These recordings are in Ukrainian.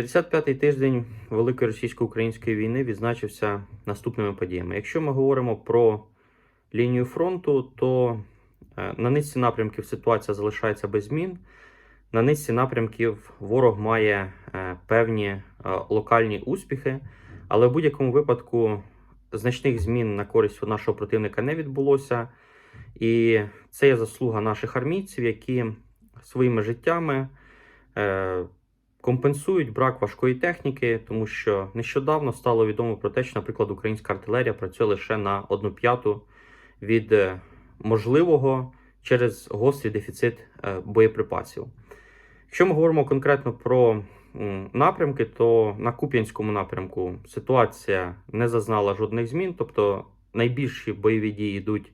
55-й тиждень Великої російсько-української війни відзначився наступними подіями. Якщо ми говоримо про лінію фронту, то е, на низці напрямків ситуація залишається без змін. На низці напрямків ворог має е, певні е, локальні успіхи, але в будь-якому випадку значних змін на користь нашого противника не відбулося. І це є заслуга наших армійців, які своїми життями компенсують брак важкої техніки, тому що нещодавно стало відомо про те, що, наприклад, українська артилерія працює лише на одну п'яту від е, можливого через гострий дефіцит е, боєприпасів. Якщо ми говоримо конкретно про напрямки, то на Куп'янському напрямку ситуація не зазнала жодних змін, тобто найбільші бойові дії йдуть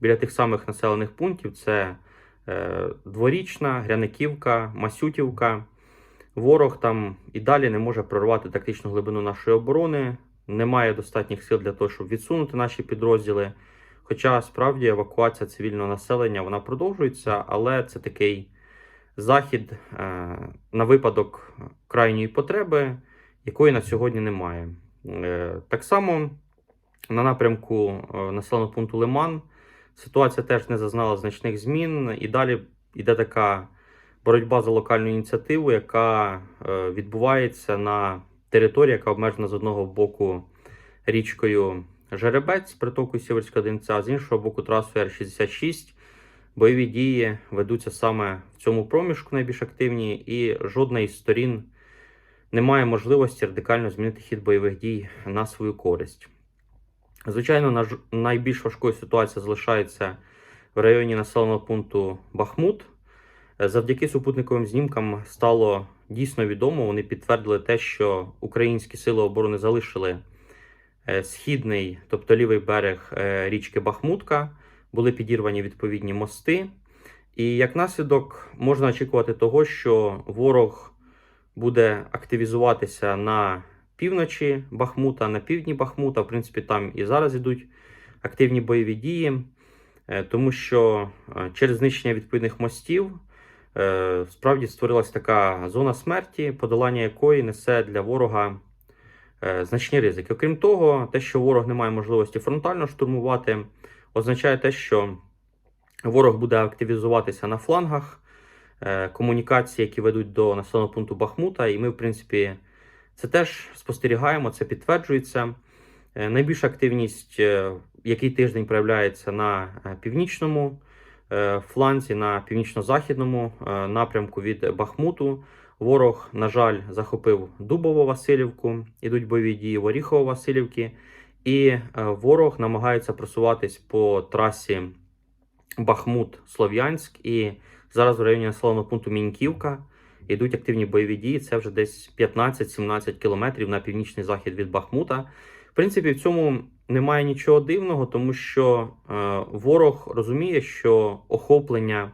біля тих самих населених пунктів: це е, Дворічна, Гряниківка, Масютівка. Ворог там і далі не може прорвати тактичну глибину нашої оборони, немає достатніх сил для того, щоб відсунути наші підрозділи. Хоча справді евакуація цивільного населення вона продовжується, але це такий захід е, на випадок крайньої потреби, якої на сьогодні немає. Е, так само на напрямку е, населеного пункту Лиман ситуація теж не зазнала значних змін, і далі йде така боротьба за локальну ініціативу, яка е, відбувається на території, яка обмежена з одного боку річкою Жеребець, притоку Сіверського Донця, з іншого боку, трасою Р-66. Бойові дії ведуться саме в цьому проміжку найбільш активні, і жодна із сторін не має можливості радикально змінити хід бойових дій на свою користь. Звичайно, найбільш важкою ситуація залишається в районі населеного пункту Бахмут. Завдяки супутниковим знімкам стало дійсно відомо. Вони підтвердили те, що українські сили оборони залишили е, східний, тобто лівий берег е, річки Бахмутка, були підірвані відповідні мости. І як наслідок можна очікувати того, що ворог буде активізуватися на півночі Бахмута, на півдні Бахмута. В принципі, там і зараз ідуть активні бойові дії, е, тому що через знищення відповідних мостів справді створилася така зона смерті, подолання якої несе для ворога е, значні ризики. Окрім того, те, що ворог не має можливості фронтально штурмувати, означає те, що ворог буде активізуватися на флангах е, комунікації, які ведуть до населеного пункту Бахмута, і ми, в принципі, це теж спостерігаємо, це підтверджується. Е, Найбільша активність е, який тиждень проявляється на е, північному е, фланзі, на північно-західному е, напрямку від Бахмуту. Ворог, на жаль, захопив Дубово-Василівку, ідуть бойові дії в Оріхово-Василівки, і е, ворог намагається просуватись по трасі Бахмут-Слов'янськ. І зараз в районі населеного пункту Міньківка йдуть активні бойові дії. Це вже десь 15-17 кілометрів на північний захід від Бахмута. В принципі, в цьому немає нічого дивного, тому що е, ворог розуміє, що охоплення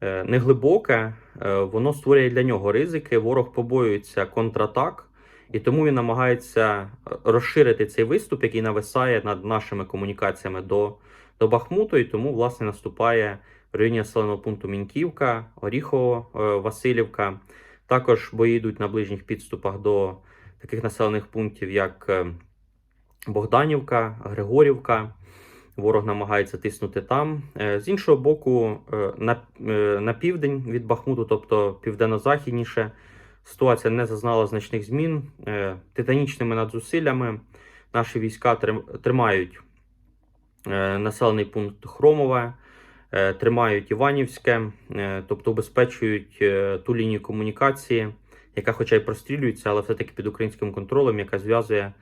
е, неглибоке, е, воно створює для нього ризики. Ворог побоюється контратак, і тому він намагається розширити цей виступ, який нависає над нашими комунікаціями до, до Бахмуту, і тому власне наступає в районі населеного пункту Міньківка, Оріхово, Василівка. Також бої йдуть на ближніх підступах до таких населених пунктів, як Богданівка, Григорівка. Ворог намагається тиснути там. Е, З іншого боку, е, на, е, на південь від Бахмуту, тобто південно-західніше, ситуація не зазнала значних змін. Титанічними надзусиллями наші війська тримають населений пункт Хромове, тримають Іванівське, тобто убезпечують е, ту лінію комунікації, яка, хоча й прострілюється, але все-таки під українським контролем, яка зв'язує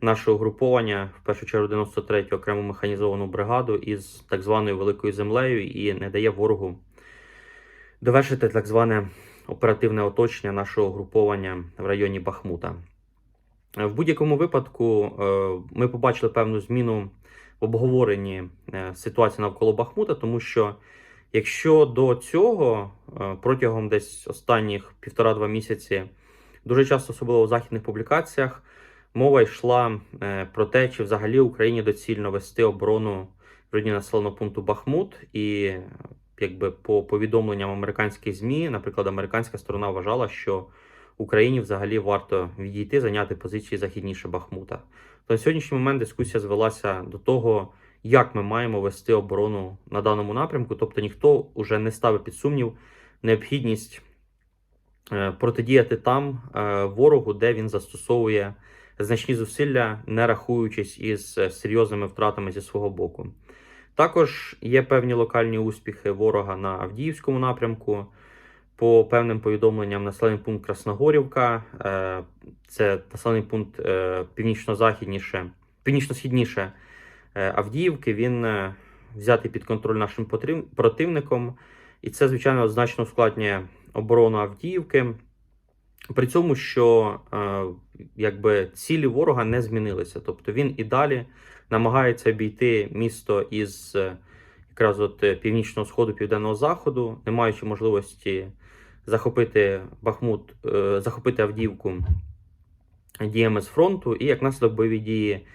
наше угруповання, в першу чергу 93-ю окрему механізовану бригаду із так званою великою землею і не дає ворогу довершити так зване оперативне оточення нашого угруповання в районі Бахмута. В будь-якому випадку е, ми побачили певну зміну в обговоренні е, ситуації навколо Бахмута, тому що якщо до цього е, протягом десь останніх півтора-два місяці дуже часто, особливо в західних публікаціях, мова йшла е, про те, чи взагалі Україні доцільно вести оборону в районі населеного пункту Бахмут, і якби по повідомленням американських ЗМІ, наприклад, американська сторона вважала, що Україні взагалі варто відійти, зайняти позиції західніше Бахмута. То на сьогоднішній момент дискусія звелася до того, як ми маємо вести оборону на даному напрямку. Тобто ніхто вже не ставить під сумнів необхідність е, протидіяти там е, ворогу, де він застосовує значні зусилля, не рахуючись із е, серйозними втратами зі свого боку. Також є певні локальні успіхи ворога на Авдіївському напрямку. По певним повідомленням, населений пункт Красногорівка, е, це населений пункт е, північно-західніше, північно-східніше Авдіївки. Він взятий під контроль нашим противником, і це, звичайно, значно ускладнює оборону Авдіївки. При цьому, що е, якби цілі ворога не змінилися. Тобто він і далі намагається обійти місто із е, якраз от е, північного сходу, південного заходу, не маючи можливості захопити Бахмут, захопити Авдіївку діями з фронту, і як наслідок бойові дії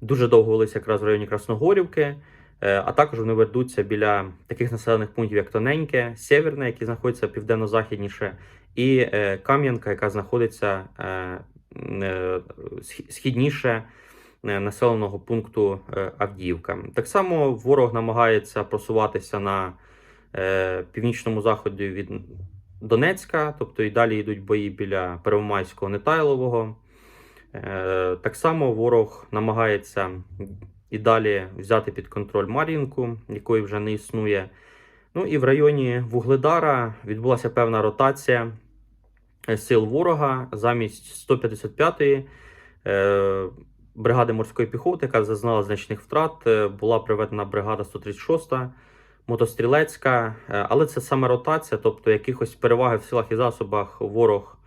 дуже довго велися якраз в районі Красногорівки. Е, А також вони ведуться біля таких населених пунктів, як Тоненьке, Сєвєрне, які знаходяться південно-західніше, і е, Кам'янка, яка знаходиться е, схі- східніше населеного пункту Авдіївка. Так само ворог намагається просуватися на північному заході від Донецька, тобто і далі йдуть бої біля Первомайського Нетайлового. Так само ворог намагається і далі взяти під контроль Мар'їнку, якої вже не існує. Ну і в районі Вугледара відбулася певна ротація е, сил ворога замість 155-ї е, бригади морської піхоти, яка зазнала значних втрат, е, була приведена бригада 136-та мотострілецька, е, але це саме ротація, тобто якихось переваги в силах і засобах ворог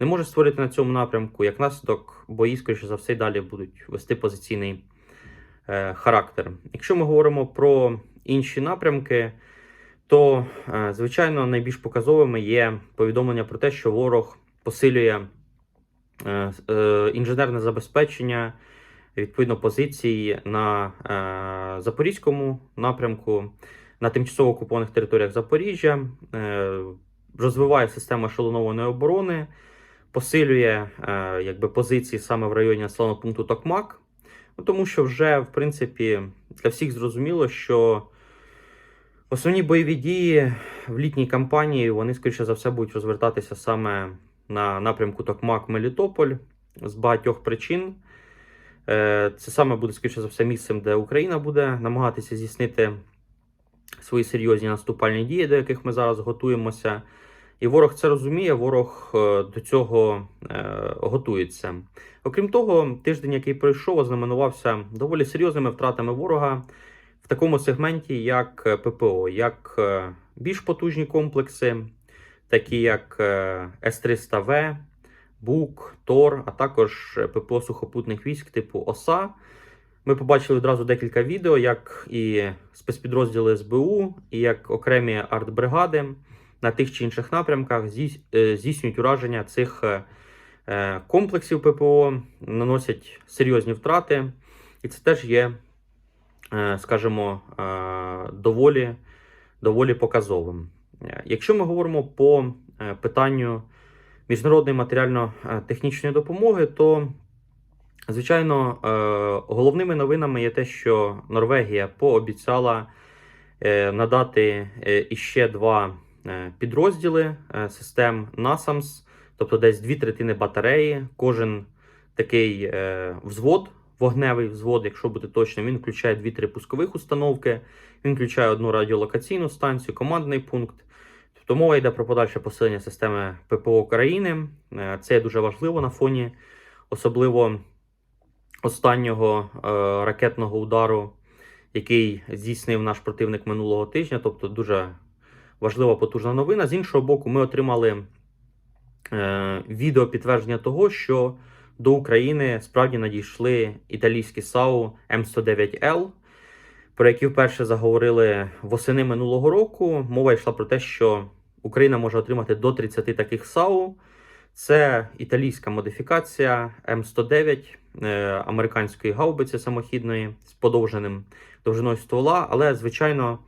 не може створити на цьому напрямку. Як наслідок, бої, скоріше за все, далі будуть вести позиційний характер. Якщо ми говоримо про інші напрямки, то, е, звичайно, найбільш показовими є повідомлення про те, що ворог посилює е, е, інженерне забезпечення відповідно позицій на е, Запорізькому напрямку, на тимчасово окупованих територіях Запоріжжя, е, розвиває систему ешелонованої оборони, посилює е, якби, позиції саме в районі населеного пункту Токмак. Ну, тому що вже, в принципі, для всіх зрозуміло, що основні бойові дії в літній кампанії вони, скоріше за все, будуть розвертатися саме на напрямку Токмак-Мелітополь з багатьох причин. Е, Це саме буде, скоріше за все, місцем, де Україна буде намагатися здійснити свої серйозні наступальні дії, до яких ми зараз готуємося. І ворог це розуміє, ворог е, до цього е, готується. Окрім того, тиждень, який пройшов, ознаменувався доволі серйозними втратами ворога в такому сегменті, як е, ППО, як більш потужні комплекси, такі як е, С-300В, БУК, ТОР, а також ППО сухопутних військ типу ОСА. Ми побачили одразу декілька відео, як і спецпідрозділи СБУ, і як окремі артбригади на тих чи інших напрямках е, здійснюють ураження цих е, е, комплексів ППО, наносять серйозні втрати, і це теж є, скажімо, доволі, доволі показовим. Якщо ми говоримо по питанню міжнародної матеріально-технічної допомоги, то Звичайно, головними новинами є те, що Норвегія пообіцяла надати іще два підрозділи е, систем NASAMS, тобто десь дві третини батареї. Кожен такий е, взвод, вогневий взвод, якщо бути точним, він включає дві-три пускових установки, він включає одну радіолокаційну станцію, командний пункт. Тобто мова йде про подальше посилення системи ППО України. Е, Це дуже важливо на фоні, особливо останнього е, ракетного удару, який здійснив наш противник минулого тижня. Тобто дуже важлива потужна новина. З іншого боку, ми отримали е, відео підтвердження того, що до України справді надійшли італійські САУ М109Л, про які вперше заговорили восени минулого року. Мова йшла про те, що Україна може отримати до 30 таких САУ. Це італійська модифікація М109 е, американської гаубиці самохідної з подовженим довжиною ствола. Але, звичайно,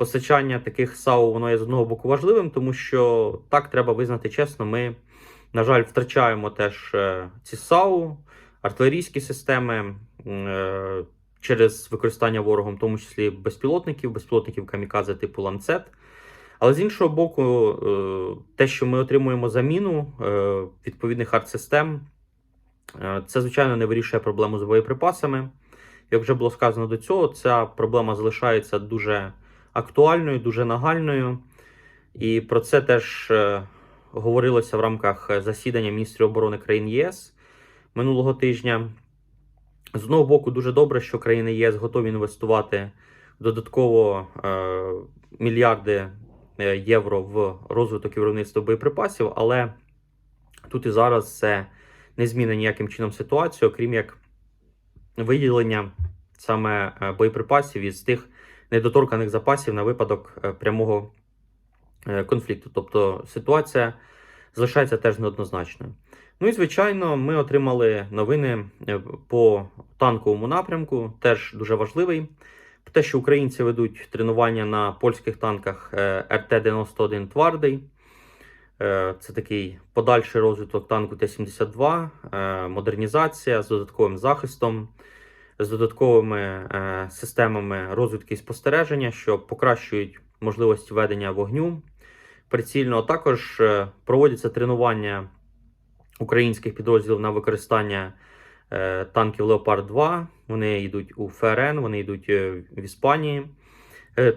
постачання таких САУ воно є з одного боку важливим, тому що так треба визнати чесно, ми На жаль, втрачаємо теж е, ці САУ, артилерійські системи е, через використання ворогом, в тому числі безпілотників, безпілотників камікадзе типу ланцет. Але з іншого боку, е, те, що ми отримуємо заміну відповідних артсистем, це, звичайно, не вирішує проблему з боєприпасами. Як вже було сказано до цього, ця проблема залишається дуже актуальною, дуже нагальною. І про це теж е, говорилося в рамках засідання міністрів оборони країн ЄС минулого тижня. З одного боку, дуже добре, що країни ЄС готові інвестувати додатково е, мільярди е, євро в розвиток і виробництво боєприпасів, але тут і зараз це не змінить ніяким чином ситуацію, окрім як виділення саме е, боєприпасів із тих недоторканих запасів на випадок е, прямого е, конфлікту. Тобто ситуація залишається теж неоднозначною. Ну і звичайно, ми отримали новини е, по танковому напрямку, теж дуже важливий. Про те, що українці ведуть тренування на польських танках е, РТ-91 Твардий. Це такий подальший розвиток танку Т-72, е, модернізація з додатковим захистом, з додатковими е, системами розвідки і спостереження, що покращують можливості ведення вогню прицільно. Також е, проводяться тренування українських підрозділів на використання е, танків Леопард 2. Вони йдуть у ФРН, вони йдуть в Іспанії.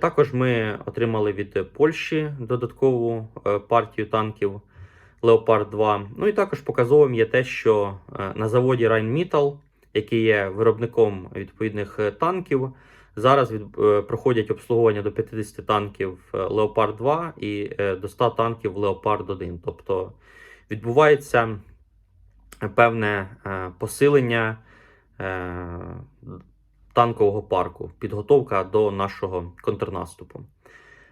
Також ми отримали від Польщі додаткову партію танків Леопард 2. Ну і також показовим є те, що на заводі Rheinmetall, який є виробником відповідних е, танків, зараз від, е, проходять обслуговування до 50 танків е, Леопард 2 і до 100 танків Леопард 1. Тобто відбувається певне посилення танкового парку, підготовка до нашого контрнаступу.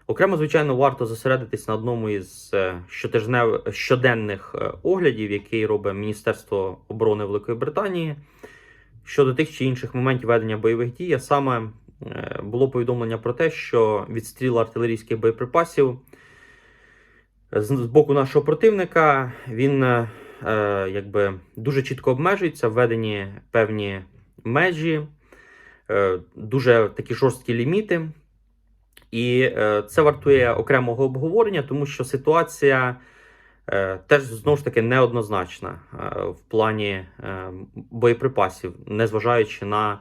Окремо, звичайно, варто зосередитись на одному із щоденних оглядів, який робить Міністерство оборони Великої Британії щодо тих чи інших моментів ведення бойових дій. Саме е, було повідомлення про те, що відстріл артилерійських боєприпасів з боку нашого противника він е, якби дуже чітко обмежується, введені певні межі, е, дуже такі жорсткі ліміти. І це вартує окремого обговорення, тому що ситуація теж знову ж таки неоднозначна е, в плані е, боєприпасів, незважаючи на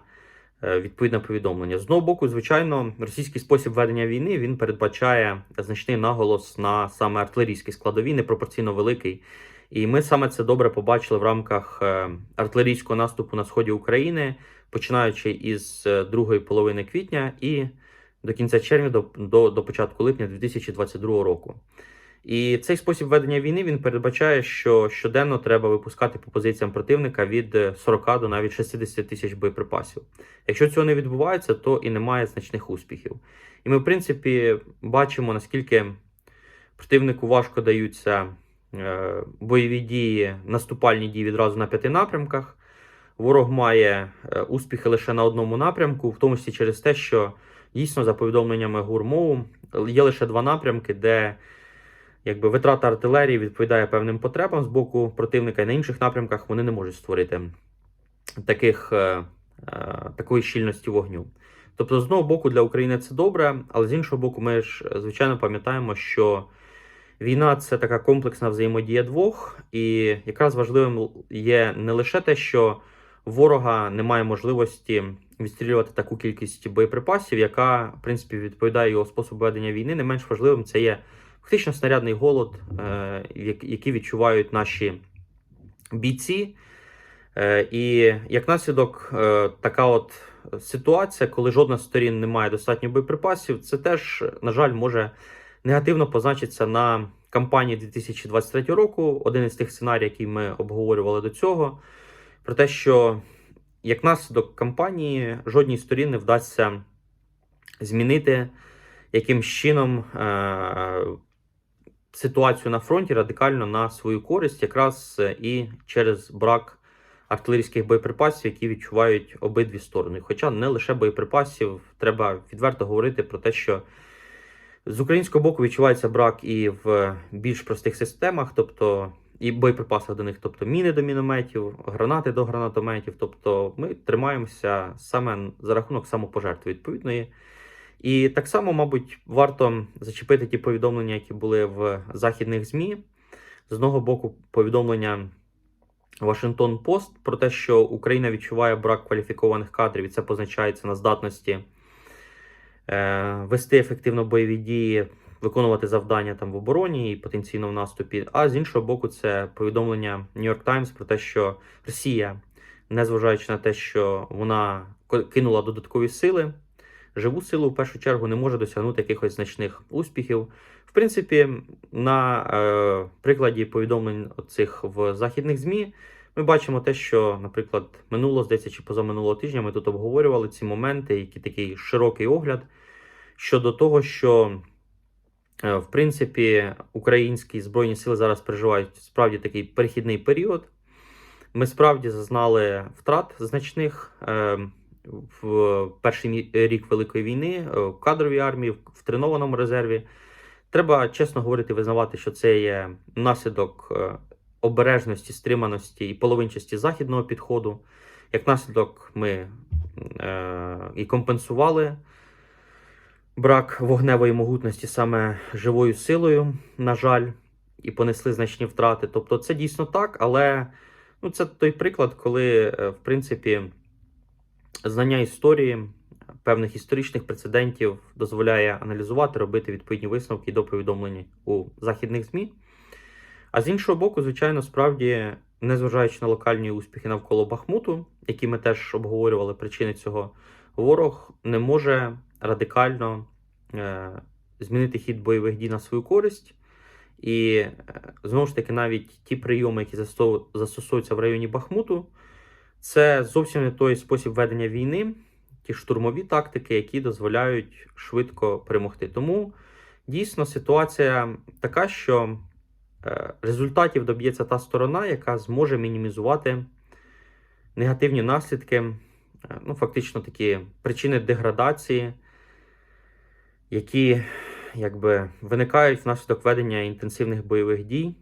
е, відповідне повідомлення. З одного боку, звичайно, російський спосіб ведення війни він передбачає значний наголос на саме артилерійській складові, непропорційно великий. І ми саме це добре побачили в рамках е, артилерійського наступу на сході України, починаючи із е, другої половини квітня і до кінця червня, до, до, до початку липня 2022 року. І цей спосіб ведення війни він передбачає, що щоденно треба випускати по позиціям противника від е, 40 до навіть 60 тисяч боєприпасів. Якщо цього не відбувається, то і немає значних успіхів. І ми, в принципі, бачимо, наскільки противнику важко даються е, бойові дії, наступальні дії відразу на п'яти напрямках. Ворог має е, успіхи лише на одному напрямку, в тому числі через те, що дійсно, за повідомленнями ГУРМОУ, є лише два напрямки, де якби витрата артилерії відповідає певним потребам з боку противника, і на інших напрямках вони не можуть створити таких, е, е, такої щільності вогню. Тобто, з одного боку, для України це добре, але з іншого боку, ми ж звичайно пам'ятаємо, що війна це така комплексна взаємодія двох, і якраз важливим є не лише те, що ворога немає можливості відстрілювати таку кількість боєприпасів, яка в принципі відповідає його способу ведення війни. Не менш важливим це є фактично снарядний голод, е, який відчувають наші бійці. Е, І як наслідок, е, така от ситуація, коли жодна з сторін не має достатньо боєприпасів, це теж, на жаль, може негативно позначитися на кампанії 2023 року. Один із тих сценаріїв, який ми обговорювали до цього, про те, що як наслідок кампанії жодній сторін не вдасться змінити якимсь чином ситуацію на фронті радикально на свою користь, якраз е, і через брак артилерійських боєприпасів, які відчувають обидві сторони. Хоча не лише боєприпасів, треба відверто говорити про те, що з українського боку відчувається брак і в більш простих системах, тобто і боєприпаси до них, тобто міни до мінометів, гранати до гранатометів. Тобто ми тримаємося саме за рахунок самопожертви відповідної. І так само, мабуть, варто зачепити ті повідомлення, які були в західних ЗМІ. З одного боку, повідомлення Вашингтон Пост про те, що Україна відчуває брак кваліфікованих кадрів, і це позначається на здатності е, вести ефективно бойові дії, виконувати завдання там в обороні і потенційно в наступі. А з іншого боку, це повідомлення New York Times про те, що Росія, незважаючи на те, що вона кинула додаткові сили, живу силу в першу чергу не може досягнути якихось значних успіхів. В принципі, на е, прикладі повідомлень цих в західних ЗМІ ми бачимо те, що, наприклад, минуло, здається, чи позаминулого тижня ми тут обговорювали ці моменти, які такий широкий огляд щодо того, що е, в принципі українські збройні сили зараз переживають справді такий перехідний період. Ми справді зазнали втрат значних е, в перший рік Великої війни е, в кадровій армії, в тренованому резерві. Треба чесно говорити, визнавати, що це є наслідок е, обережності, стриманості і половинчасті західного підходу. Як наслідок, ми е, і компенсували брак вогневої могутності саме живою силою, на жаль, і понесли значні втрати. Тобто, це дійсно так, але ну, це той приклад, коли, е, в принципі, знання історії певних історичних прецедентів дозволяє аналізувати, робити відповідні висновки до повідомлень у західних ЗМІ. А з іншого боку, звичайно, справді, незважаючи на локальні успіхи навколо Бахмуту, які ми теж обговорювали причини цього, ворог не може радикально е, змінити хід бойових дій на свою користь. І е, знову ж таки, навіть ті прийоми, які засто- застосовуються в районі Бахмуту, це зовсім не той спосіб ведення війни, ті штурмові тактики, які дозволяють швидко перемогти. Тому дійсно ситуація така, що е, результатів доб'ється та сторона, яка зможе мінімізувати негативні наслідки, е, ну, фактично такі причини деградації, які якби, виникають внаслідок ведення інтенсивних бойових дій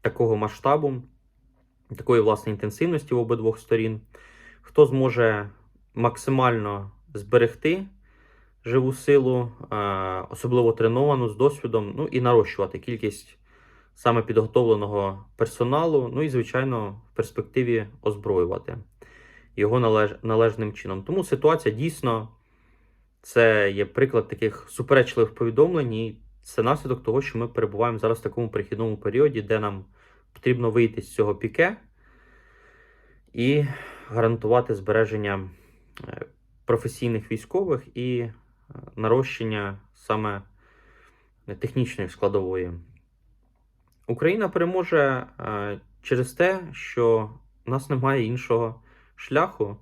такого масштабу, такої власне інтенсивності в обидвох сторін. Хто зможе максимально зберегти живу силу, е, особливо треновану з досвідом, ну і нарощувати кількість саме підготовленого персоналу, ну і, звичайно, в перспективі озброювати його належ... належним чином. Тому ситуація дійсно це є приклад таких суперечливих повідомлень, і це наслідок того, що ми перебуваємо зараз в такому перехідному періоді, де нам потрібно вийти з цього піке і гарантувати збереження е, професійних військових і е, нарощення саме технічної складової. Україна переможе е, через те, що в нас немає іншого шляху,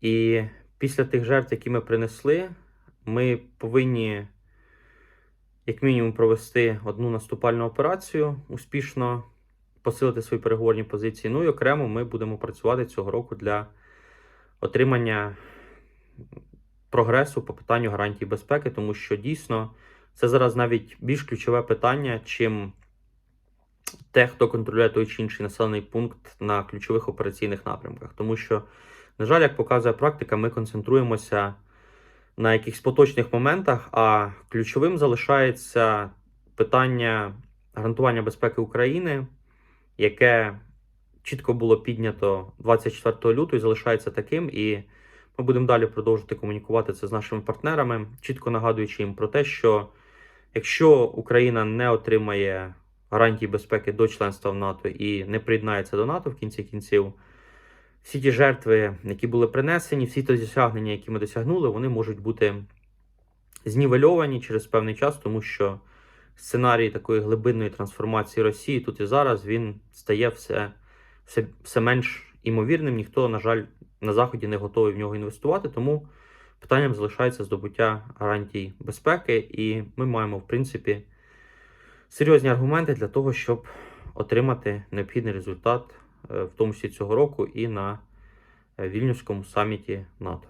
і після тих жертв, які ми принесли, ми повинні, як мінімум, провести одну наступальну операцію успішно, посилити свої переговорні позиції. Ну і окремо ми будемо працювати цього року для отримання прогресу по питанню гарантій безпеки, тому що дійсно це зараз навіть більш ключове питання, чим те, хто контролює той чи інший населений пункт на ключових операційних напрямках. Тому що, на жаль, як показує практика, ми концентруємося на якихось поточних моментах, а ключовим залишається питання гарантування безпеки України, яке чітко було піднято 24 лютого і залишається таким. І ми будемо далі продовжувати комунікувати це з нашими партнерами, чітко нагадуючи їм про те, що якщо Україна не отримає гарантій безпеки до членства в НАТО і не приєднається до НАТО в кінці кінців, всі ті жертви, які були принесені, всі ті досягнення, які ми досягнули, вони можуть бути знівельовані через певний час, тому що сценарій такої глибинної трансформації Росії тут і зараз він стає все, все, все менш імовірним. Ніхто, на жаль, на Заході не готовий в нього інвестувати. Тому питанням залишається здобуття гарантій безпеки, і ми маємо, в принципі, серйозні аргументи для того, щоб отримати необхідний результат, е, в тому числі цього року, і на е, Вільнюському саміті НАТО.